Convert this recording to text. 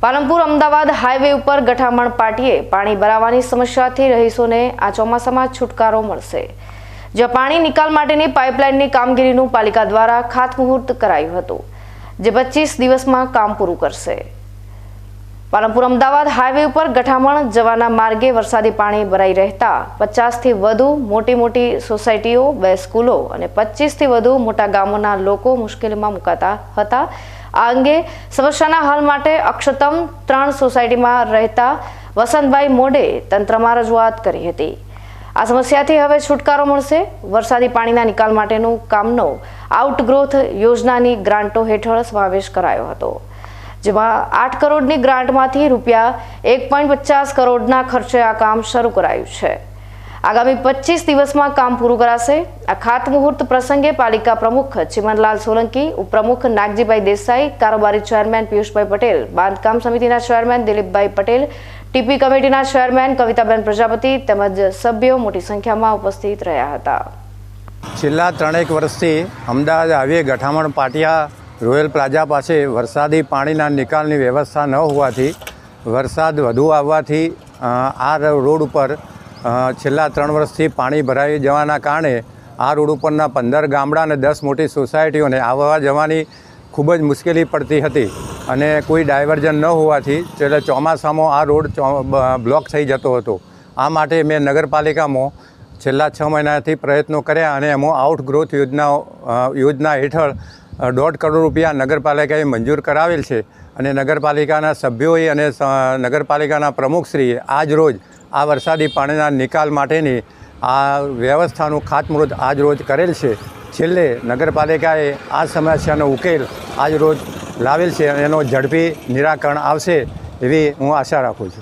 Palanpur Ahmedabad highway ઉપર ગઠામણ પાટીએ પાણી ભરાવાની સમસ્યાથી રહીશોને આ ચોમાસામાં છુટકારો મળશે. જ્યાં પાણી નિકાલ માટેની પાઇપલાઇનની કામગીરીનું પાલિકા દ્વારા ખાતમુહૂર્ત કરાયું હતું, જે પચીસ દિવસમાં કામ પૂરું કરશે. પાલનપુર અમદાવાદ હાઈવે ઉપર ગઠામણ જવાના માર્ગે વરસાદી પાણી ભરાઈ રહેતા પચાસથી વધુ મોટી મોટી સોસાયટીઓ, બે સ્કૂલો અને પચીસથી વધુ મોટા ગામોના લોકો મુશ્કેલીમાં મુકાતા હતા. આ અંગે સમસ્યાના હલ માટે અક્ષતમ ત્રણ સોસાયટીમાં રહેતા વસંતભાઈ મોડે તંત્રમાં રજૂઆત કરી હતી. આ સમસ્યાથી હવે છુટકારો મળશે. વરસાદી પાણીના નિકાલ માટેનું કામનો આઉટગ્રોથ યોજનાની ગ્રાન્ટો હેઠળ સમાવેશ કરાયો હતો. જેમાં આઠ કરોડની ગ્રાન્ટમાંથી રૂપિયા એક પોઈન્ટ પચાસ કરોડના ખર્ચે આ કામ શરૂ કરાયું છે. આગામી પચીસ દિવસમાં કામ પૂરું કરાશે. આ ખાતમુહૂર્ત પ્રસંગે પાલિકા પ્રમુખ ચિમનલાલ સોલંકી, ઉપપ્રમુખ નાગજીભાઈ દેસાઈ, કારોબારી ચેરમેન પિયુષભાઈ પટેલ, બાંધકામ સમિતિના ચેરમેન દિલીપભાઈ પટેલ, ટીપી કમિટીના ચેરમેન કવિતાબેન પ્રજાપતિ તેમજ સભ્યો મોટી સંખ્યામાં ઉપસ્થિત રહ્યા હતા. છેલ્લા ત્રણેક વર્ષથી અમદાવાદ હાઈવે ગઠામણ પાટિયા રોયલ પ્લાઝા પાસે વરસાદી પાણીના નિકાલની વ્યવસ્થા ન હોવાથી, વરસાદ વધુ આવવાથી આ રોડ ઉપર છેલ્લા ત્રણ વર્ષથી પાણી ભરાઈ જવાના કારણે આ રોડ ઉપરના પંદર ગામડા અને દસ મોટી સોસાયટીઓને આવવા જવાની ખૂબ જ મુશ્કેલી પડતી હતી અને કોઈ ડાયવર્ઝન ન હોવાથી છેલ્લે ચોમાસામાં આ રોડ બ્લોક થઈ જતો હતો. આ માટે મેં નગરપાલિકામાં છેલ્લા છ મહિનાથી પ્રયત્નો કર્યા અને એમાં આઉટ ગ્રોથ યોજના યોજના હેઠળ દોઢ કરોડ રૂપિયા નગરપાલિકાએ મંજૂર કરાવેલ છે અને નગરપાલિકાના સભ્યોએ અને નગરપાલિકાના પ્રમુખશ્રીએ આજ રોજ આ વરસાદી પાણીના નિકાલ માટેની આ વ્યવસ્થાનું ખાતમુહૂર્ત આજ રોજ કરેલ છે. છેલ્લે નગરપાલિકાએ આ સમસ્યાનો ઉકેલ આજ રોજ લાવેલ છે અને એનો ઝડપી નિરાકરણ આવશે એવી હું આશા રાખું છું.